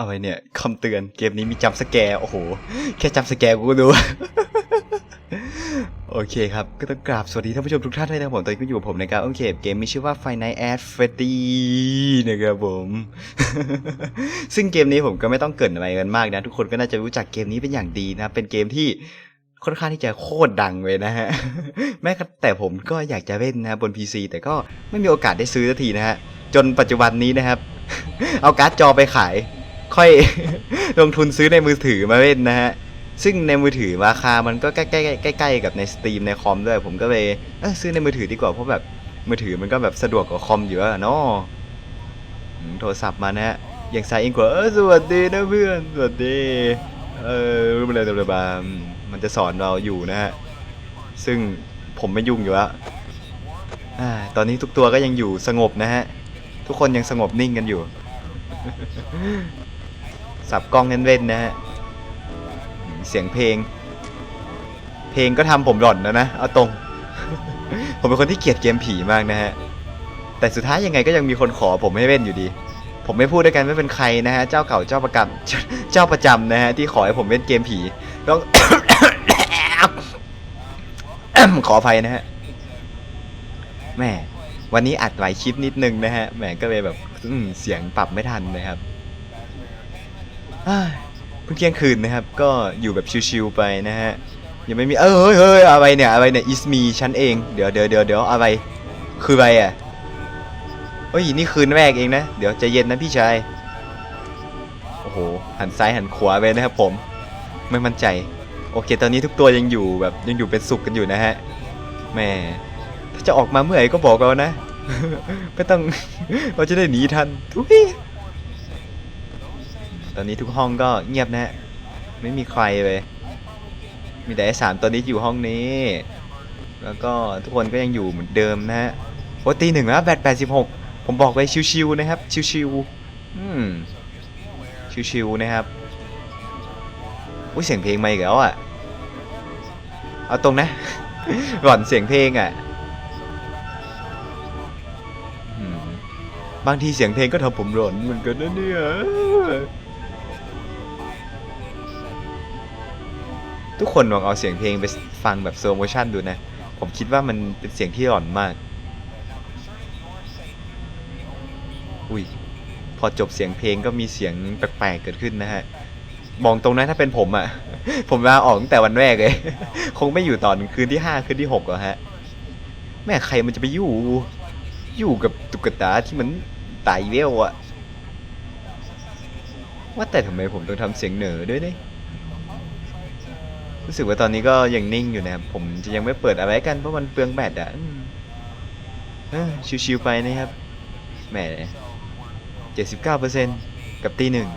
อะไรเนี่ยคำเตือนเกมนี้มีจัมป์สแกร์โอ้โห แค่จัมป์สแกร์กูก็ดู โอเคครับ ก็ต้องกราบสวัสดีท่านผู้ชมทุกท่านด้วยนะครับผมตอนนี้ก็อยู่กับผมนะครับโอเคเกมมีชื่อว่า f i n i g h t at Freddy นะครับผม ซึ่งเกมนี้ผมก็ไม่ต้องเกินอะไรกันมากนะ ทุกคนก็น่าจะรู้จักเกมนี้เป็นอย่างดีนะ เป็นเกมที่ค่อนข้างที่จะโคตรดังเลยนะฮะ แม้แต่ผมก็อยากจะเล่นนะบน PC แต่ก็ไม่มีโอกาสได้ซื้อสักทีนะฮะ จนปัจจุบันนี้นะครับ เอาการ์ดจอไปขาย ค่อย ลงทุนซื้อในมือถือมาเล่นนะฮะ ซึ่งในมือถือราคามันก็ใกล้ๆใกล้ๆกับในสตรีมในคอมด้วย ผมก็เลยเออซื้อในมือถือดีกว่าเพราะแบบมือถือมันก็แบบสะดวกกว่าคอมอยู่อะเนาะโทรศัพท์มานะฮะอย่างสายอิงกว่าเออสวัสดีนะเพื่อนสวัสดีเออรู้อะไรตัวบามมันจะสอนเราอยู่นะฮะซึ่งผมไม่ยุ่งอยู่แล้วตอนนี้ทุกตัวก็ยังอยู่สงบนะฮะ ทุกคนยังสงบนิ่งกันอยู่ สับกล้องเล่นๆนะฮะเสียงเพลง เพลงก็ทำผมหล่อนแล้วนะเอาตรง ผมเป็นคนที่เกลียดเกมผีมากนะฮะแต่สุดท้ายยังไงก็ยังมีคนขอผมให้เล่นอยู่ดี ผมไม่พูดด้วยกันไม่เป็นใครนะฮะเจ้าเก่าเจ้าประจำเจ้าประจำนะฮะที่ขอให้ผมเล่นเกมผีต้องขออภัยนะฮะแหม่วันนี้อัดหลายคลิปนิดนึงนะฮะแหมก็เลยแบบเสียงปรับไม่ทันนะครับ เพิ่งเที่ยงคืนนะครับ ก็อยู่แบบชิวๆไปนะฮะยังไม่มีเออเฮ้ยเฮ้ยอะไรเนี่ยอะไรเนี่ยอิสมีฉันเองเดี๋ยวเดี๋ยวเดี๋ยวเดี๋ยวอะไรคืออะไรอะเฮ้ยนี่คืนแรกเองนะเดี๋ยวใจเย็นนะพี่ชายโอ้โหหันซ้ายหันขวาไปนะครับผมไม่มั่นใจ โอเค ตอนนี้ทุกตัวยังอยู่แบบยังอยู่เป็นสุขกันอยู่นะฮะแม่ถ้าจะออกมาเมื่อไหร่ก็บอกเรานะไม่ต้องเราจะได้หนีทันทุย อนนี้ทุกห้องก็เงียบนะฮะไม่มีใครเลย มีแต่ไอ้สามตัวนี้อยู่ห้องนี้ แล้วก็ทุกคนก็ยังอยู่เหมือนเดิมนะฮะโอ้ตีหนึ่งแล้วแบตแปดสิบหกผมบอกไว้ชิวๆนะครับ ชิวๆอืม ชิวๆนะครับอุ้ยเสียงเพลงมาอีกแล้วอะ เอาตรงนะ หล่อนเสียงเพลงอะบางทีเสียงเพลงก็ทำผมหล่อนเหมือนกันนะเนี่ย ทุกคนลองเอาเสียงเพลงไปฟังแบบโซโมชั่นดูนะ ผมคิดว่ามันเป็นเสียงที่หล่อนมาก อุ้ย พอจบเสียงเพลงก็มีเสียงแปลกๆเกิดขึ้นนะฮะมองตรงนั้นถ้าเป็นผมอะ่ะ ผมลาออกตั้งแต่วันแรกเลย คงไม่อยู่ตอนคืนที่ห้าคืนที่หกหรอกฮะ แม่ใครมันจะไปอยู่ อยู่กับตุ๊กตาที่มันตายเวลอะว่าแต่ทำไมผมต้องทำเสียงเหนือด้วยเนี่ย รู้สึกว่าตอนนี้ก็ยังนิ่งอยู่นะครับ ผมจะยังไม่เปิดอะไรกันเพราะมันเปลืองแบตอะชิวๆไปนะครับแหมเจ็ดสิบเก้าเปอร์เซ็นต์กับตีหนึ่ง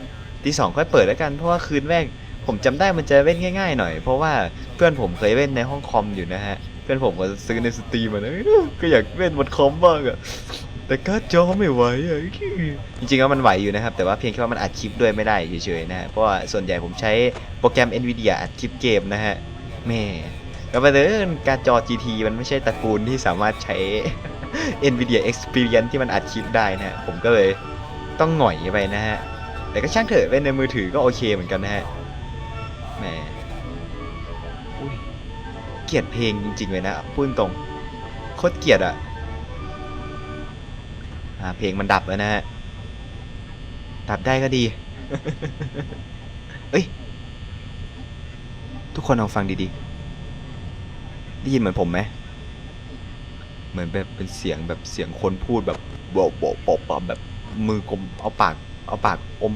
ตีสองค่อยเปิดแล้วกันเพราะว่าคืนแรกผมจำได้มันจะเล่นง่าย ๆ หน่อย เพราะว่าเพื่อนผมเคยเล่นในห้องคอมอยู่นะฮะ เพื่อนผมก็ซื้อในสตรีมมานะก็อยากเล่นบนคอมบ้างอะ แต่การ์ดจอไม่ไหวอะจริงๆแล้วมันไหวอยู่นะครับ แต่ว่าเพียงแค่ว่ามันอัดคลิปด้วยไม่ได้เฉยๆนะฮะเพราะว่าส่วนใหญ่ผมใช้โปรแกรม NVIDIA อัดคลิปเกมนะฮะแม่แล้วประเด็นการ์ดจอ GT มันไม่ใช่ตระกูลที่สามารถใช้ NVIDIA Experience ที่มันอัดคลิปได้นะฮะผมก็เลยต้องหง่อยไปนะฮะแต่ก็ช่างเถอะเล่นในมือถือก็โอเคเหมือนกันนะฮะแหมอุ้ยเกลียดเพลงจริงๆเลยนะพูดตรงโคตรเกลียดอะอ่า เพลงมันดับแล้วนะฮะ ดับได้ก็ดี เอ้ย ทุกคนลองฟังดีๆ ได้ยินเหมือนผมไหม เหมือนแบบเป็นเสียงแบบเสียงคนพูดแบบโบะโบะโปะปะแบบมือกลมเอาปากเอาปากอม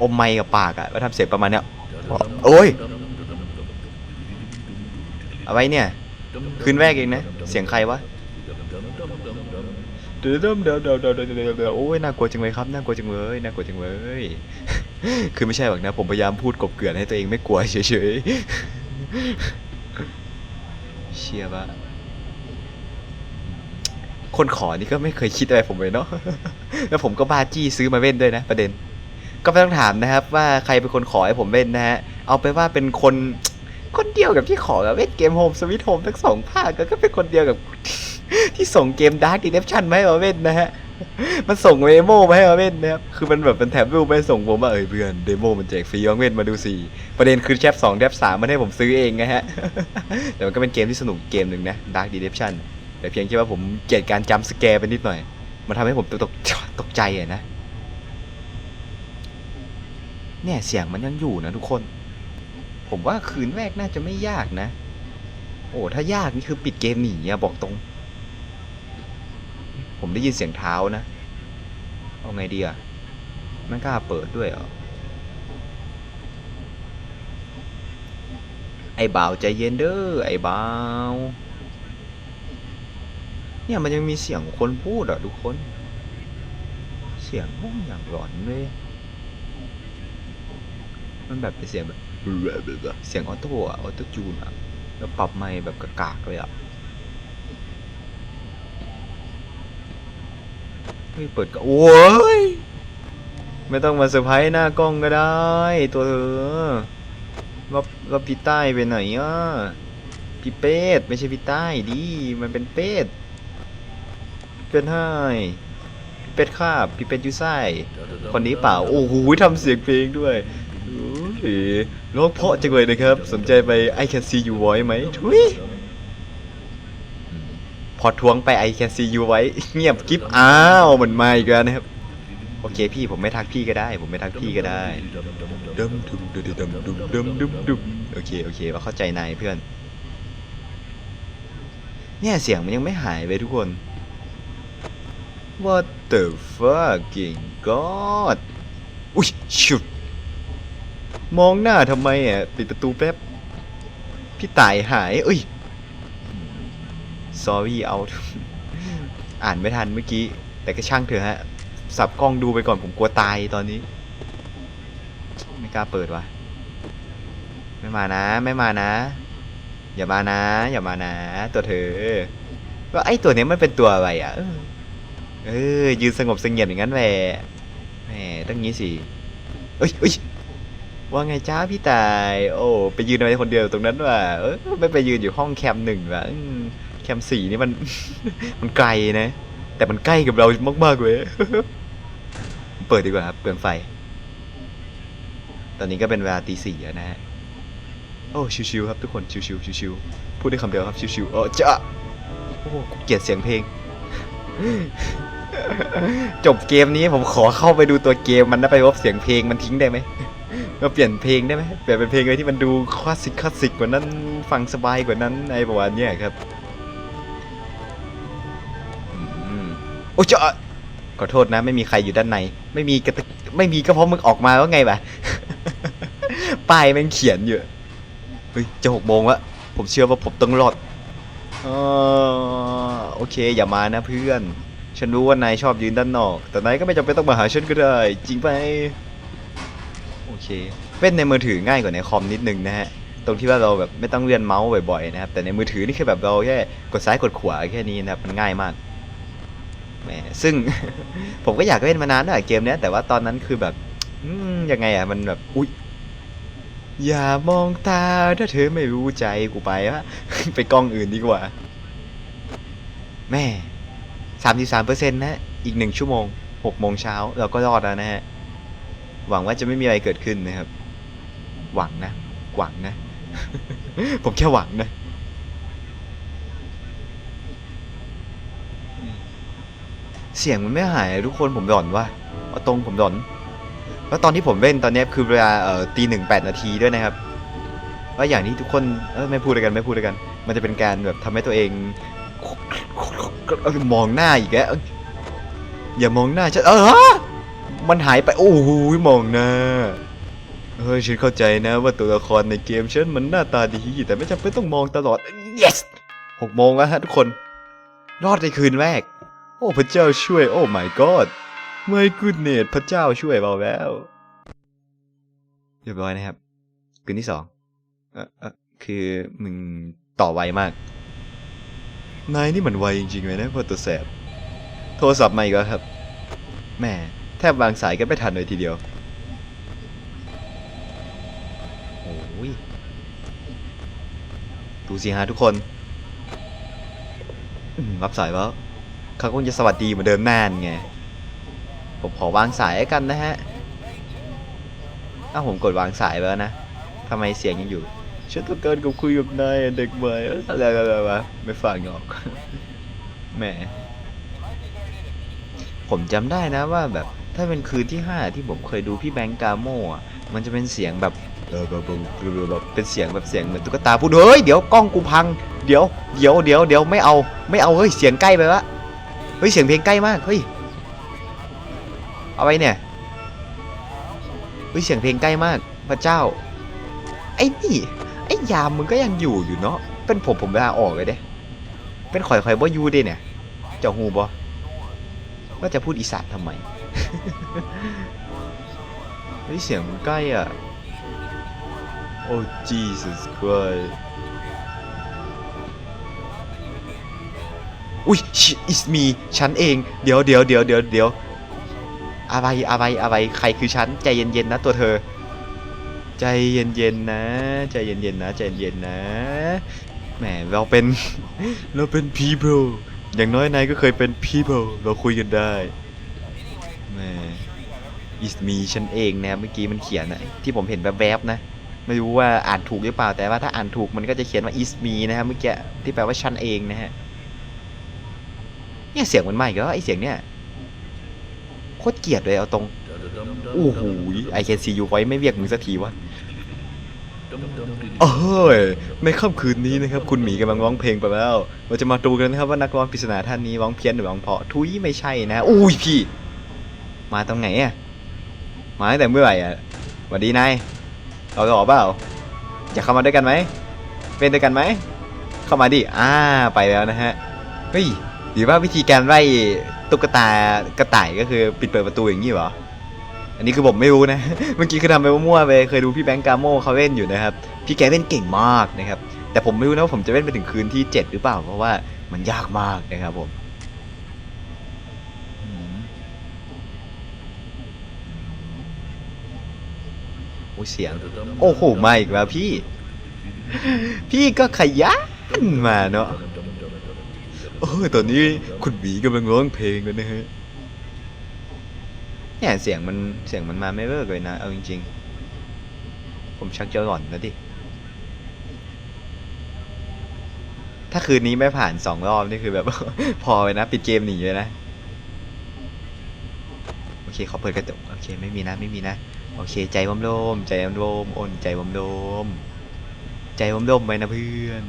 อมไมค์กับปากอะแล้วทำเสียงประมาณเนี้ยโอ้ยเอาไว้เนี่ย คืนแรกเองนะ เสียงใครวะ เดี๋ยวเดี๋ยวเดี๋ยวเดี๋ยวเดี๋ยวโอ้ยน่ากลัวจังเลยครับน่ากลัวจังเลยน่ากลัวจังเลย คือไม่ใช่หรอกนะ ผมพยายามพูดกบเกลื่อนให้ตัวเองไม่กลัวเฉยๆ เชียร์ปะคนขอนี่ก็ไม่เคยคิดอะไรผมเลยเนาะแล้วผมก็บ้าจี้ซื้อมาเล่นด้วยนะ ประเด็น ก็ไม่ต้องถามนะครับ ว่าใครเป็นคนขอให้ผมเล่นนะฮะเอาไปว่าเป็นคนคนเดียวกับที่ขอกับเล่นเกมโฮมสวิตโฮมทั้งสองภาคก็ก็เป็นคนเดียวกับ ที่ส่งเกม Dark Redemption มาให้เราเล่นนะฮะ มันส่งเดโมมาให้มาเล่นนะครับ คือมันแบบเป็นแถบรูปไปส่งผมว่าเอ้ยเพื่อนเดโมมันแจกฟรีมาเล่นมาดูสิ ประเด็นคือแชปสองแชปสามมันให้ผมซื้อเองไงฮะ แต่มันก็เป็นเกมที่สนุกเกมหนึ่งนะ Dark Redemption แต่เพียงแค่ว่าผมเกลียดการจำสแกร์ไปนิดหน่อย มันทำให้ผมตกตกตกใจอะนะ เนี่ยเสียงมันยังอยู่นะทุกคน ผมว่าคืนแรกน่าจะไม่ยากนะ โอ้ถ้ายากนี่คือปิดเกมหนีอะบอกตรง ผมได้ยินเสียงเท้านะ เอาไงดีอะไม่กล้าเปิดด้วยเหรอ ไอ้บ่าวใจเย็นเด้อ ไอ้บ่าว เนี่ยมันยังมีเสียงคนพูดอะทุกคน เสียงพวกอย่างหลอนเลยมันแบบเป็นเสียงแบบเสียงออโต้อะออโต้จูนอะแล้วปรับไมค์แบบกากๆเลยอะ เฮ้ยเปิดก็โอ้ยไม่ต้องมาเซอร์ไพรส์หน้ากล้องก็ได้ ตัวเธอว่าว่าพี่ใต้ไปไหนอะพี่เป็ดไม่ใช่พี่ใต้ดิมันเป็นเป็ดเป็นให้พี่เป็ดคาบพี่เป็ดอยูไส้คนนี้เปล่าโอ้โหทำเสียงเพลงด้วยโอ้ยร้องเพราะจังเลยนะครับ สนใจไป I can see you voice ไหมทุย พอทวงไปไอแคนซียูไว้ เงียบกิฟอ้าวมันมาอีกแล้วนะครับ โอเคพี่ผมไม่ทักพี่ก็ได้ ผมไม่ทักพี่ก็ได้ดึดุมดุมดุมดุมดุมดุมดุมโอเคโอเคว่าเข้าใจนายเพื่อน เนี่ยเสียงมันยังไม่หายไปทุกคน What the fucking god อุ้ยชุดมองหน้าทำไมอะปิดประตูแป๊บ พี่ตายหายเอ้ย sorry out อ่านไม่ทันเมื่อกี้ แต่ก็ช่างเถอะฮะ สับกล้องดูไปก่อนผมกลัวตายตอนนี้ ไม่กล้าเปิดว่ะ ไม่มานะ ไม่มานะ อย่ามานะ อย่ามานะ ตัวเธอว่าไอ้ตัวเนี้ยมันเป็นตัวอะไรอะ เออ ยืนสงบสงียมอย่างนั้นแหละแหมต้องงี้สิเอ้ยเอ้ยว่าไงจ้าพี่ตาย โอ้ ไปยืนอะไรคนเดียวตรงนั้นว่ะเออไม่ไปยืนอยู่ห้องแคมหนึ่งว่ะ แคมสี่นี่มัน มันไกลนะ แต่มันใกล้กับเรามากๆเลย เปิดดีกว่าครับเปลืองไฟ ตอนนี้ก็เป็นเวลาตีสี่แล้วนะฮะ โอ้ชิวๆครับทุกคนชิวๆชิวๆพูดได้คำเดียวครับชิวๆเออจะโอ้เกลียดเสียงเพลง จบเกมนี้ผมขอเข้าไปดูตัวเกมมันนะไปว่าเสียงเพลงมันทิ้งได้ไหมมาเปลี่ยนเพลงได้ไหมเปลี่ยนเป็นเพลงอะไรที่มันดูคลาสสิกคลาสสิกกว่านั้นฟังสบายกว่านั้นไอ้ประมาณเนี้ยครับ โอ้จะขอโทษนะ ไม่มีใครอยู่ด้านใน ไม่มีกระไม่มีก็เพราะมึงออกมาว่าไงวะป้ายม่งเขียนอยู่เฮ้ยจะหกโมงละผมเชื่อว่าผมต้องรอดเออโอเค อย่ามานะเพื่อน ฉันรู้ว่านายชอบยืนด้านนอก แต่นายก็ไม่จำเป็นต้องมาหาฉันก็ได้ จริงไปโอเคเป็นในมือถือง่ายกว่าในคอมนิดนึงนะฮะตรงที่ว่าเราแบบไม่ต้องเลื่อนเมาส์บ่อยๆนะครับแต่ในมือถือนี่คือแบบเราแค่กดซ้ายกดขวาแค่นี้นะครับมันง่ายมาก แหมซึ่ง ผมก็อยากเล่นมานานแล้วอเกมเนี้ยแต่ว่าตอนนั้นคือแบบยังไงอะมันแบบอุ้ยอย่ามองตาถ้าเธอไม่รู้ใจกูไปวะไปกล้องอื่นดีกว่า แม่สามสิบสามเปอร์เซ็นต์นะอีกหนึ่งชั่วโมงหกโมงเช้าเราก็รอดแล้วนะฮะ หวังว่าจะไม่มีอะไรเกิดขึ้นนะครับ หวังนะ หวังนะ ผมแค่หวังนะ เสียงมันไม่หายทุกคนผมหลอนว่ะเอาตรงผมหลอนแล้วตอนที่ผมเล่นตอนนี้คือเวลาเอ่อตีหนึ่งแปดนาทีด้วยนะครับว่าอย่างที่ทุกคนเออไม่พูดกันไม่พูดกัน มันจะเป็นการแบบทำให้ตัวเองมองหน้าอีกแล้วอย่ามองหน้าฉันเออมันหายไป โอ้โหมองหน้าเฮ้ยฉันเข้าใจนะว่าตัวละครในเกมฉันมันหน้าตาดี แต่ไม่จำเป็นต้องมองตลอด yes หกโมงแล้วฮะทุกคน รอดในคืนแรก อ้พระเจ้าช่วย โอ้ my god ไม่กูดเนตพระเจ้าช่วยเราแล้ว เรียบร้อยนะครับ คืนที่สองเออเออคือมึงต่อไวมาก นายนี่มันไวจริงๆเลยนะพอตัวแสบ โทรศัพท์มาอีกแล้วครับแหม่แทบวางสายกันไม่ทันเลยทีเดียว โอ้ย ดูสิฮะทุกคน รับสายแล้ว เขาคงจะสวัสดีเหมือนเดิมแนานไง ผมขอวางสายแล้กันนะฮะอ้าผมกดวางสายไปแล้วนะทำไมเสียงยังอยู่ฉันต้องการกับคุยกับนายเด็กใหม่อะไรอะไรวะไม่ฟังหรอกแหมผมจำได้นะว่าแบบถ้าเป็นคืนที่ 5 ที่ผมเคยดูพี่แบงก์กาโมอะมันจะเป็นเสียงแบบเออแบบเป็นเสียงแบบเสียงเหมือนตุ๊กตาพูดเฮ้ยเดี๋ยวกล้องกูพัง เดี๋ยวเดี๋ยวเดี๋ยวเดี๋ยวไม่เอาไม่เอาเฮ้ยเสียงใกล้ไปวะ ฮ้ยเสียงเพลงใกล้มากเฮ้ยเอาไปเนี่ยเฮ้ยเสียงเพลงใกล้มากพระเจ้า ไอ้นี่ไอ้ยามมึงก็ยังอยู่อยู่เนาะเป็นผมผมเวลาออกเลยเด้เป็นข่อยข่อยบ่ยูเด้เนี่ยเจ้าฮูบ่ว่าจะพูดอีสานทำไมเฮ้ยเสียงมันใกล้อะโอ้ Jesus Christ อุ้ย it's me ฉันเอง เดี๋ยวเดี๋ยวเดี๋ยวเดี๋ยวเดี๋ยวอะไรอะไรอะไรใครคือฉันใจเย็นๆนะตัวเธอ ใจเย็นๆนะ ใจเย็นๆนะใจเย็นๆนะแหมเราเป็นเราเป็น people อย่างน้อยนายก็เคยเป็น people เราคุยกันได้แหม is me ฉันเองนะเมื่อกี้มันเขียนอะที่ผมเห็นแวบๆนะไม่รู้ว่าอ่านถูกหรือเปล่าแต่ว่าถ้าอ่านถูกมันก็จะเขียนว่า is me นะครับเมื่อกี้ที่แปลว่าฉันเองนะฮะ เนี่ยเสียงมันใหม่ก็ไอเสียงเนี่ยโคตรเกลียดเลยเอาตรงโอ้โหไอแคนซียูไว้ไม่เรียกมึงสักทีวะเอ้ยในค่ำคืนนี้นะครับ คุณหมีกำลังร้องเพลงไปแล้ว เราจะมาดูกันนะครับว่านักร้องปริศนาท่านนี้ร้องเพี้ยนหรือร้องเพาะทุยไม่ใช่นะ อุ้ยพี่ มาตรงไหนอะ มาตั้งแต่เมื่อไหร่อะสวัสดีนายเราจะออกเปล่าอยากเข้ามาด้วยกันไหมเป็นด้วยกันไหม เข้ามาดิ อ่า ไปแล้วนะฮะ เฮ้ย หรือว่าวิธีการไล่ตุ๊กตากระต่ายก็คือปิดเปิดประตูอย่างนี้เหรอ อันนี้คือผมไม่รู้นะ เมื่อกี้คือทำไปมั่วไป เคยดูพี่แบงค์กาโมเขาเล่นอยู่นะครับ พี่แกเล่นเก่งมากนะครับ แต่ผมไม่รู้นะว่าผมจะเล่นไปถึงคืนที่ 7 หรือเปล่า เพราะว่ามันยากมากนะครับผมโอ้เสียง โอ้โหมาอีกแล้วพี่ พี่ก็ขยันมาเนาะ โอ้ยตอนนี้คุณหมีกำลังร้องเพลงกันนะฮะเนี่ยเสียงมันเสียงมันมาไม่เลิกเลยนะ เอาจริง ๆ ผมชักจะหลอนแล้วดิ ถ้าคืนนี้ไม่ผ่านสองรอบนี่คือแบบ พอเลยนะ ปิดเกมหนีเลยนะ โอเคเขาเปิดกระจกโอเคไม่มีนะไม่มีนะ โอเค ใจวมโลมใจวมโลมโอนใจวมโลมใจวมโลมไปนะเพื่อน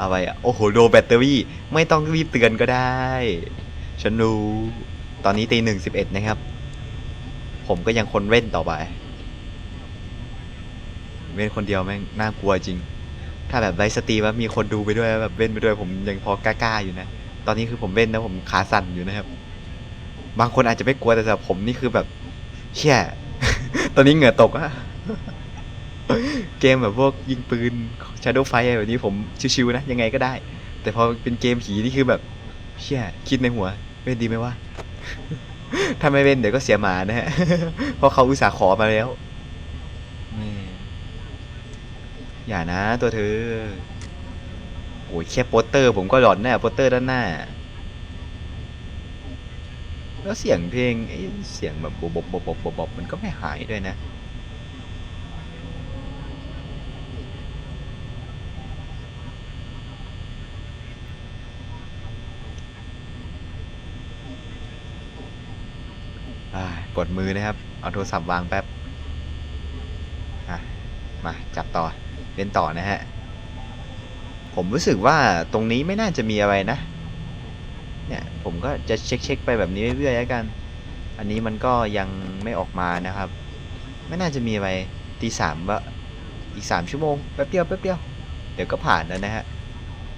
อาไปอะ โอ้โหโลแบตเตอรี่ ไม่ต้องรีบเตือนก็ได้ ฉันรู้ ตอนนี้ตีหนึ่งสิบเอ็ดนะครับ ผมก็ยังคนเล่นต่อไป เล่นคนเดียวแม่งน่ากลัวจริง ถ้าแบบไลฟ์สตรีมแล้วมีคนดูไปด้วยแบบเล่นไปด้วยผมยังพอกล้าๆอยู่นะ ตอนนี้คือผมเล่นนะผมขาสั่นอยู่นะครับ บางคนอาจจะไม่กลัวแต่สำหรับผมนี่คือแบบ เชี่ย ตอนนี้เหงื่อตกอะ เกมแบบพวกยิงปืน Shadow Fight อะไรแบบนี้ผมชิวๆนะ ยังไงก็ได้ แต่พอเป็นเกมผีนี่คือแบบเชี่ยคิดในหัวเล่นดีไหมวะถ้าไม่เล่นเดี๋ยวก็เสียหมานะฮะ เพราะเขาอุตส่าห์ขอมาแล้วแม่อย่านะตัวเธอโอ้ยแค่โปสเตอร์ ผมก็หลอนแน่โปสเตอร์ด้านหน้า แล้วเสียงเพลงไอ้เสียงแบบบบบบบบบบมันก็ไม่หายด้วยนะ ปวดมือนะครับ เอาโทรศัพท์วางแป๊บมาจับต่อเล่นต่อนะฮะ ผมรู้สึกว่าตรงนี้ไม่น่าจะมีอะไรนะ เนี่ยผมก็จะเช็คเช็คไปแบบนี้เรื่อยๆแล้วกัน อันนี้มันก็ยังไม่ออกมานะครับ ไม่น่าจะมีอะไรตีสามว่าอีกสามชั่วโมงแป๊บเดียวแป๊บเดียวเดี๋ยวก็ผ่านแล้วนะฮะ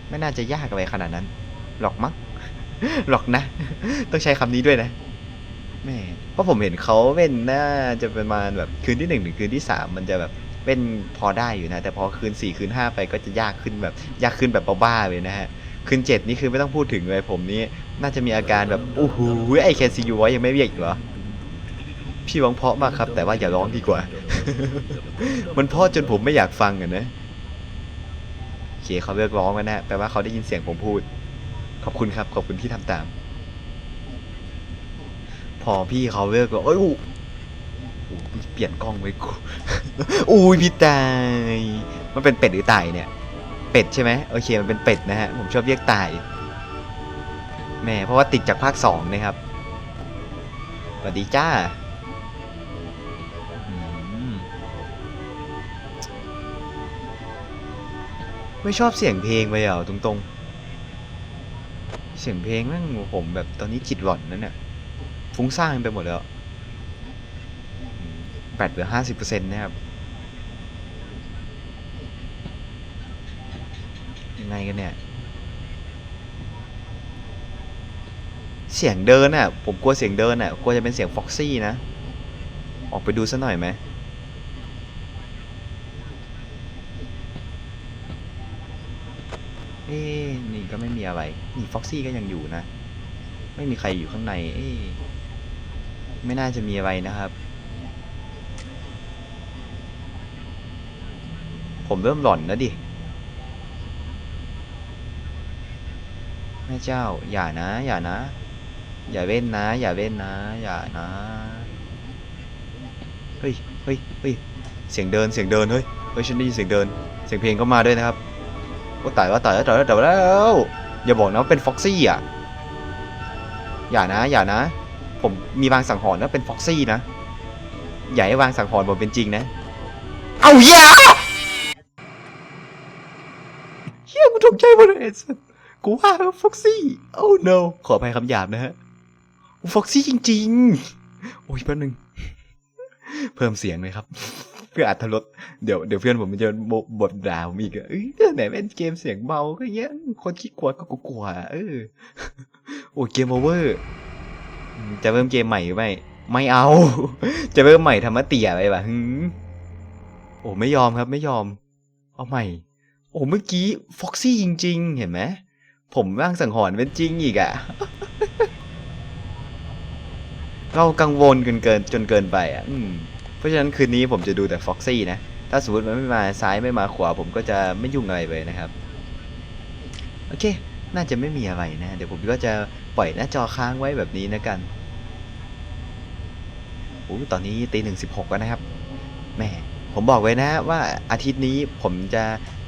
ไม่น่าจะยากอะไรขนาดนั้น หรอกมั้ง หรอกนะ ต้องใช้คำนี้ด้วยนะ แม่เพราะผมเห็นเขาเล่นน่าจะประมาณแบบคืนที่หนึ่งถึงคืนที่สามมันจะแบบเป็นพอได้อยู่นะ แต่พอคืนสี่คืนห้าไปก็จะยากขึ้นแบบยากขึ้นแบบบ้าๆเลยนะฮะคืนเจ็ดนี่คือไม่ต้องพูดถึงเลยผมนี่น่าจะมีอาการแบบโอ้โหไอแคนซียูว้ยังไม่เรียกอีกเหรอพี่ร้องเพาะมากครับ แต่ว่าอย่าร้องดีกว่า มันเพาะจนผมไม่อยากฟังอะนะโอเคเขาเลิกร้องแล้วนะแปลว่าเขาได้ยินเสียงผมพูด ขอบคุณครับ ขอบคุณที่ทำตาม พอพี่เขาเลิกก็เอ้ยอู้อู้เปลี่ยนกล้องไว้กูอุ้ยพี่ตายมันเป็นเป็ดหรือไต่เนี่ย เป็ดใช่ไหมโอเคมันเป็นเป็ดนะฮะผมชอบเรียกไต่แหม่เพราะว่าติดจากภาคสองนะครับสวัสดีจ้าไม่ชอบเสียงเพลงไปเหรอตรงๆ เสียงเพลงแม่งผมแบบตอนนี้จิตหล่อนนั่นเนี่ย ฟุ้งซ่านไปหมดแล้วแบตเหลือห้าสิบเปอร์เซ็นต์นะครับยังไงกันเนี่ย เสียงเดินอะ ผมกลัวเสียงเดินอะกลัวจะเป็นเสียงฟ็อกซี่นะ ออกไปดูซะหน่อยไหมเอ๊นี่ก็ไม่มีอะไร นี่ฟ็อกซี่ก็ยังอยู่นะ ไม่มีใครอยู่ข้างใน เอ๊ ไม่น่าจะมีอะไรนะครับ ผมเริ่มหลอนแล้วดิแม่เจ้า อย่านะ อย่านะ อย่าเล่นนะ อย่าเล่นนะ อย่านะ เฮ้ยเฮ้ยเฮ้ยเสียงเดิน เสียงเดิน เฮ้ย เฮ้ย ฉันได้ยินเสียงเดิน เสียงเพลงก็มาด้วยนะครับว่าตายว่าตายแล้วตายแล้วตายแล้ว อย่าบอกนะว่าเป็นฟ็อกซี่อะ อย่านะ อย่านะ ผมมีวางสังหรณ์ว่าเป็นฟ็อกซี่นะ อย่าให้วางสังหรณ์ผมเป็นจริงนะ เอาอย่าเฮียกูตกใจหมดเลยไอ้สัสกูว่าฟ็อกซี่ โอ้ no ขออภัยคำหยาบนะฮะฟ็อกซี่จริง ๆ โอ้ยแป๊บนึง เพิ่มเสียงเลยครับ เพื่ออัธรสเดี๋ยวเดี๋ยวเพื่อนผมมันจะบทด่าผมอีกเอ้ยไหนเป็นเกมเสียงเบาก็เงี้ย คนขี้กลัวก็กลัวเออ โอ้เกมโอเวอร์ จะเริ่มเกมใหม่หรือไม่ ไม่เอา จะเริ่มใหม่ทำมเตี่ยไปป่ะหืมโอ้ไม่ยอมครับไม่ยอม เอาใหม่ โอ้เมื่อกี้ฟ็อกซี่จริง ๆ เห็นไหมผมร่างสังหรณ์เป็นจริงอีกอะเรากังวลเกินเกินจนเกินไปอะเพราะฉะนั้นคืนนี้ผมจะดูแต่ฟ็อกซี่นะ ถ้าสมมติมันไม่มาซ้ายไม่มาขวาผมก็จะไม่ยุ่งอะไรเลยนะครับ โอเค น่าจะไม่มีอะไรนะ เดี๋ยวผมก็จะปล่อยหน้าจอค้างไว้แบบนี้นะกันโอ้ตอนนี้ตีหนึ่งสิบหกแล้วนะครับแม่ผมบอกไว้นะว่าอาทิตย์นี้ผมจะ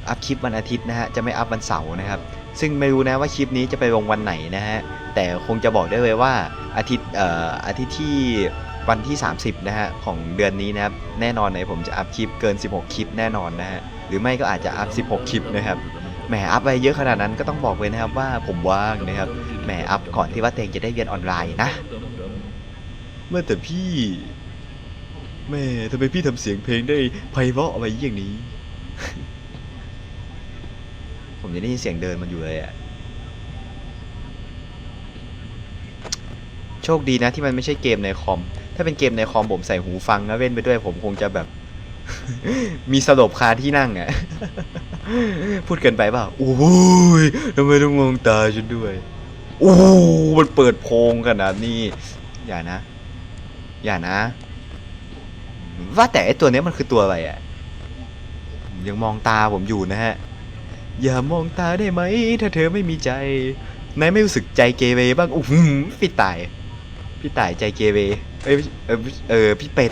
อัพคลิปวันอาทิตย์นะฮะ จะไม่อัพวันเสาร์นะครับ ซึ่งไม่รู้นะว่าคลิปนี้จะไปลงวันไหนนะฮะ แต่คงจะบอกได้เลยว่าอาทิตย์เอ่ออาทิตย์ที่วันที่ 30 นะฮะ ของเดือนนี้นะครับ แน่นอนเลยผมจะอัพคลิปเกิน 16 คลิปแน่นอนนะฮะ หรือไม่ก็อาจจะอัพ 16 คลิปนะครับ แหมอัพไปเยอะขนาดนั้นก็ต้องบอกเลยนะครับว่าผมว่างนะครับแหมอัพก่อนที่ว่าเตงจะได้เรียนออนไลน์นะเมื่อแต่พี่แม่ทำไมพี่ทำเสียงเพลงได้ไพเราะอะไรอย่างนี้ ผมจะได้ยินเสียงเดินมันอยู่เลยอะโชคดีนะที่มันไม่ใช่เกมในคอม ถ้าเป็นเกมในคอมผมใส่หูฟังแล้วเล่นไปด้วยผมคงจะแบบ มีสลบคาที่นั่งอะพูดเกินไปเปล่าโอ้ยทำไมต้องมองตาฉันด้วย โอ้มันเปิดโพงขนาดนี้ อย่านะ อย่านะ ว่าแต่ไอตัวนี้มันคือตัวอะไรอะยังมองตาผมอยู่นะฮะ อย่ามองตาได้ไหม ถ้าเธอไม่มีใจ นายไม่รู้สึกใจเกเรบ้างโอ้โหพี่ตาย พี่ตายใจเกเรเอ้ยเออเออพี่เป็ด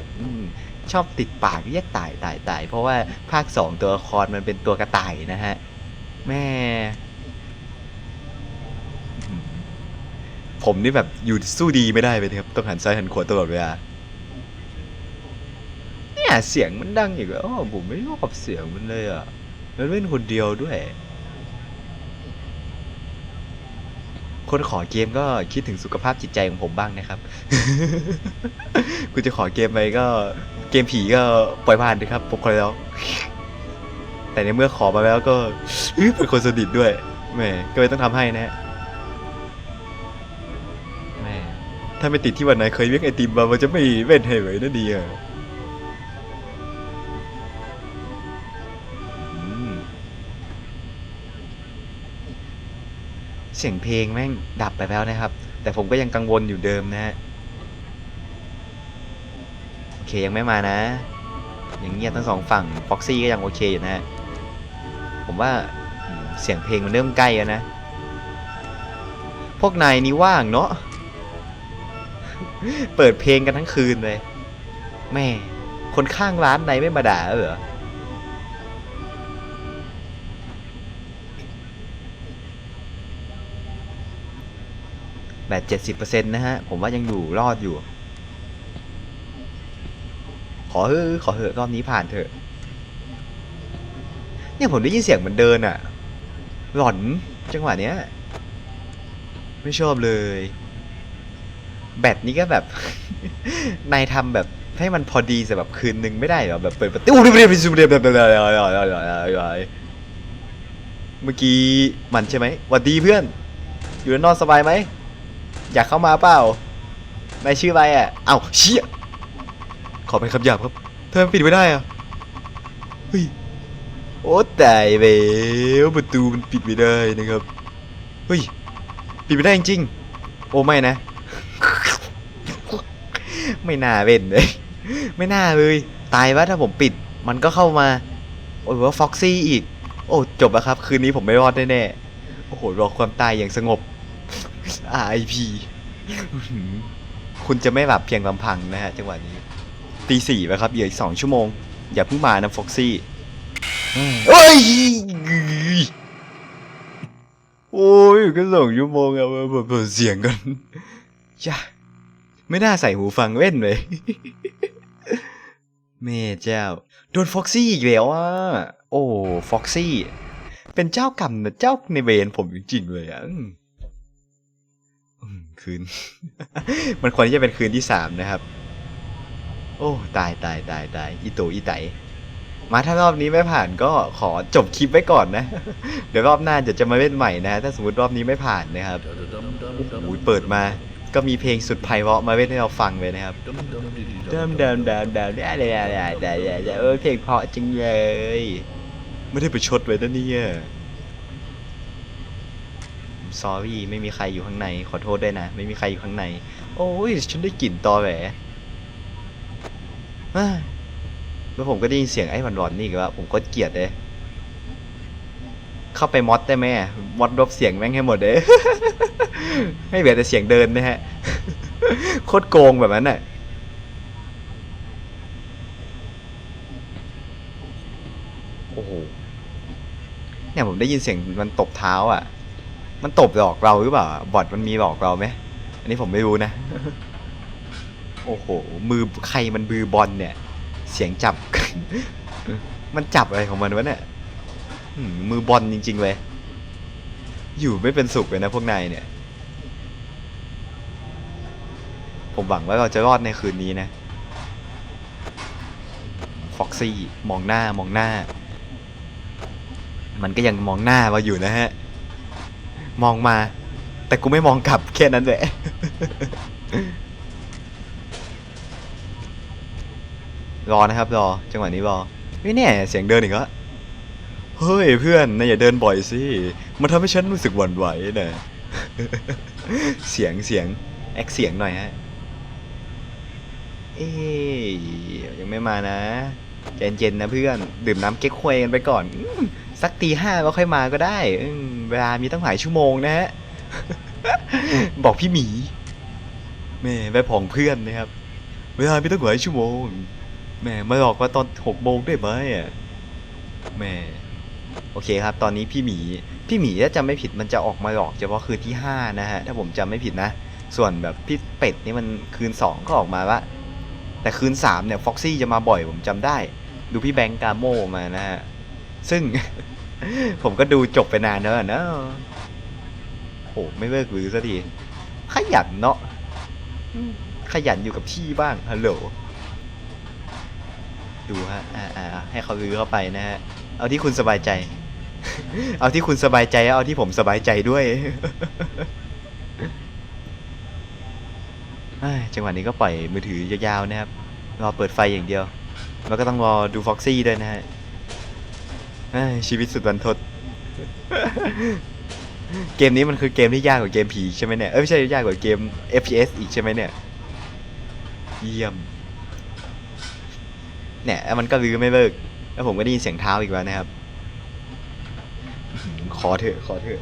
ชอบติดปากเรียกต่ายต่ายต่ายเพราะว่าภาคสองตัวละครมันเป็นตัวกระต่ายนะฮะ แม่ ผมนี่แบบอยู่สู้ดีไม่ได้เลยครับ ต้องหันซ้ายหันขวาตลอดเวลาเนี่ยเสียงมันดังอีกแล้วผมไม่ชอบเสียงมันเลยอะแล้วเล่นคนเดียวด้วย คนขอเกมก็คิดถึงสุขภาพจิตใจของผมบ้างนะครับกูจะขอเกมไปก็ เกมผีก็ปล่อยผ่านดีครับผมขอแล้ว แต่ในเมื่อขอมาแล้วก็เป็นคนสนิทด้วยแม่ก็เลยต้องทำให้นะฮะแม่ถ้าไม่ติดที่วันไหนเคยเลี้ยงไอติมมามันจะไม่เว้นให้เลยนะดีอะเสียงเพลงแม่งดับไปแล้วนะครับ แต่ผมก็ยังกังวลอยู่เดิมนะฮะ ยังไม่มานะ อยังเงียบทั้งสองฝั่งฟ็อกซี่ก็ยังโอเคอยู่นะฮะผมว่าเสียงเพลงมันเริ่มใกล้แล้วนะ พวกนายนี่ว่างเนาะ เปิดเพลงกันทั้งคืนเลย แม่ คนข้างร้านไหนไม่มาด่าเหรอแบเจ็ดสิบเปอร์เซ็นต์นะฮะ ผมว่ายังอยู่รอดอยู่ ขอเถอะขอเถอะรอบนี้ผ่านเถอะ เนี่ยผมได้ยินเสียงเหมือนเดินอะหลอนจังหวะเนี้ย ไม่ชอบเลย แบตนี้ก็แบบ นายทำแบบให้มันพอดีแต่แบบคืนนึงไม่ได้หรอแบบเปิดประตูเรียบเรียบเรียบเรียบเรียบเรียบเรียบเรียบเรียบเรียบเรียบเมื่อกี้มันใช่ไหมหวัดดีเพื่อน อยู่ด้านอกสบายไหม อยากเข้ามาเปล่านายชื่ออะไรอะ เอ้าเชี่ย อเป็นคำหยาบครับทำไมปิดไม่ได้อะเฮ้ยโอ้ตายแล้วประตูมันปิดไม่ได้นะครับเฮ้ยปิดไม่ได้จริงๆโอ้ไม่นะ ไม่น่าเว้นเลยไม่น่าเลยตายว่าถ้าผมปิดมันก็เข้ามาโอ้ยว่าฟ็อกซี่อีก โอ้จบแล้วครับ คืนนี้ผมไม่รอดแน่ๆโอ้โหรอความตายอย่างสงบ RIP คุณจะไม่หลับเพียงลำพังนะฮะจังหวะนี้ ตีสี่แล้วครับเหลืออีกสองชั่วโมง อย่าเพิ่งมานะฟ็อกซี่เฮ้ยโอ้ยก็สองชั่วโมงอะมาเปิดเสียงกันย่าไม่น่าใส่หูฟังเว้นเลยแม่เจ้า โดนฟ็อกซี่อีกแล้วอะ โอ้ฟ็อกซี่ เป็นเจ้ากรรมนะเจ้าในเวรผมจริงๆเลยอะอืมอืมคืน มันควรที่จะเป็นคืนที่สามนะครับ โอ้ ตายตายตายตายอีโตอีไตมาถ้ารอบนี้ไม่ผ่านก็ขอจบคลิปไว้ก่อนนะ เดี๋ยวรอบหน้าเดี๋ยวจะมาเล่นใหม่นะ ถ้าสมมติรอบนี้ไม่ผ่านนะครับโอ้ยเปิดมา ก็มีเพลงสุดไพเราะมาเล่นให้เราฟังเลยนะครับเดิมเดิมเดิมเดิมได้ได้ได้ได้ได้เออเพลงเพราะจริงเลย ไม่ได้ไปชดไว้นะเนี่ย sorry ไม่มีใครอยู่ข้างใน ขอโทษด้วยนะ ไม่มีใครอยู่ข้างใน โอ้ย ฉันได้กลิ่นตอแหว แล้วผมก็ได้ยินเสียงไอ้หวันๆนี่กแล้วผมก็เกลียดเลยเข้าไปมอดได้ไหมมอดลบเสียงแม่งให้หมดเลยไม่เหลือแต่เสียงเดินนะฮะโคตรโกงแบบนั้นน่ะโอ้โหเนี่ยผมได้ยินเสียงมันตบเท้าอะ มันตบหลอกเราหรือเปล่า บอทมันมีหลอกเราไหม อันนี้ผมไม่รู้นะ โอ้โห มือใครมันบือบอลเนี่ย เสียงจับ มันจับอะไรของมันวะเนี่ยมมือบอลจริง ๆ เลย อยู่ไม่เป็นสุขเลยนะพวกนายเนี่ย ผมหวังว่าเราจะรอดในคืนนี้นะ ฟ็อกซี่มองหน้ามองหน้า มันก็ยังมองหน้าเราอยู่นะฮะ มองมา แต่กูไม่มองกลับแค่นั้นแหละ รอนะครับรอจังหวะนี้รอเฮ้ยเนี่ยเสียงเดินอีกแล้วเฮ้ยเพื่อนนายอย่าเดินบ่อยสิมันทำให้ฉันรู้สึกหวั่นไหวนะเสียงเสียงแอคเสียงหน่อยฮะเอ๊ยยังไม่มานะใจเย็นๆนะเพื่อน ดื่มน้ำเก๊กฮวยกันไปก่อนอสักตีห้าก็ค่อยมาก็ได้เวลามีตั้งหลายชั่วโมงนะฮะ บอกพี่หมีแม่ไปผองเพื่อนนะครับ เวลามีตั้งหลายชั่วโมง แม่มาบอกว่าตอนหกโมงได้ไหมอะแม่โอเคครับ ตอนนี้พี่หมี พี่หมีถ้าจำไม่ผิดมันจะออกมาหลอกเฉพาะคืนที่ห้านะฮะ ถ้าผมจำไม่ผิดนะ ส่วนแบบพี่เป็ดนี่มันคืนสองก็ออกมาว่าแต่คืนสามเนี่ยฟ็อกซี่จะมาบ่อยผมจำได้ ดูพี่แบงก์กาโมมานะฮะ ซึ่ง ผมก็ดูจบไปนานแล้วนะโอ้ไม่เลิกลือสักทีขยันเนาะขยันอยู่กับที่บ้างฮัลโหล ดูฮะอ่าอ่าให้เขาลือเข้าไปนะฮะเอาที่คุณสบายใจ เอาที่คุณสบายใจเอาที่ผมสบายใจด้วยเอ้จังหวะนี้ก็ปล่อยมือถือยาวๆนะครับรอเปิดไฟอย่างเดียว แล้วก็ต้องรอดูฟ็อกซี่ด้วยนะฮะชีวิตสุดบันทด เกมนี้มันคือเกมที่ยากกว่าเกมผีใช่ไหมเนี่ย เอ้ยไม่ใช่ยากกว่าเกม FPS อีกใช่ไหมเนี่ย เยี่ยม เนี่ยมันก็ลือไม่เลิก แล้วผมก็ได้ยินเสียงเท้าอีกแล้วนะครับ ขอเถอะขอเถอะ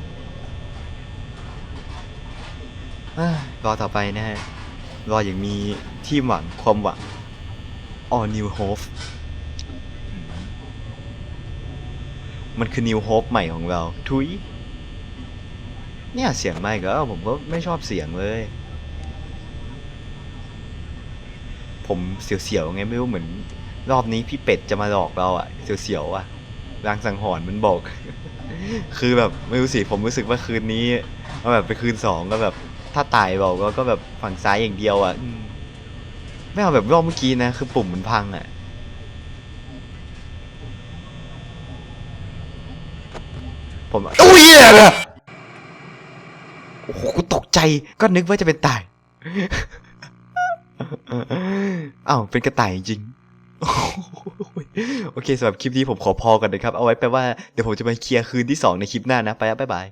รอต่อไปนะฮะ รออย่างมีที่หวังความหวัง all new hope มันคือ new hope ใหม่ของเรา ทุยเนี่ยเสียงไม่ก็ผมก็ไม่ชอบเสียงเลย ผมเสียวๆไงไม่รู้เหมือน รอบนี้พี่เป็ดจะมาหลอกเราอะเสียวๆอะรางสังหรณ์มันบอก คือแบบไม่รู้สิผมรู้สึกว่าคืนนี้มันแบบไปคืนสองก็แบบ ถ้าตายบอกก็ก็แบบฝั่งซ้ายอย่างเดียวอะอืมไม่เอาแบบรอบเมื่อกี้นะคือปุ่มมันพังอะผมอุ้ยอะโอ้โหกูตกใจก็นึกว่าจะเป็นตายอ้าวเป็นกระต่ายจริง โอเคสำหรับคลิปนี้ผมขอพอกันนะครับ เอาไว้แปลว่าเดี๋ยวผมจะมาเคลียร์คืนที่ 2 ในคลิปหน้านะ ไปแล้วบ๊ายบาย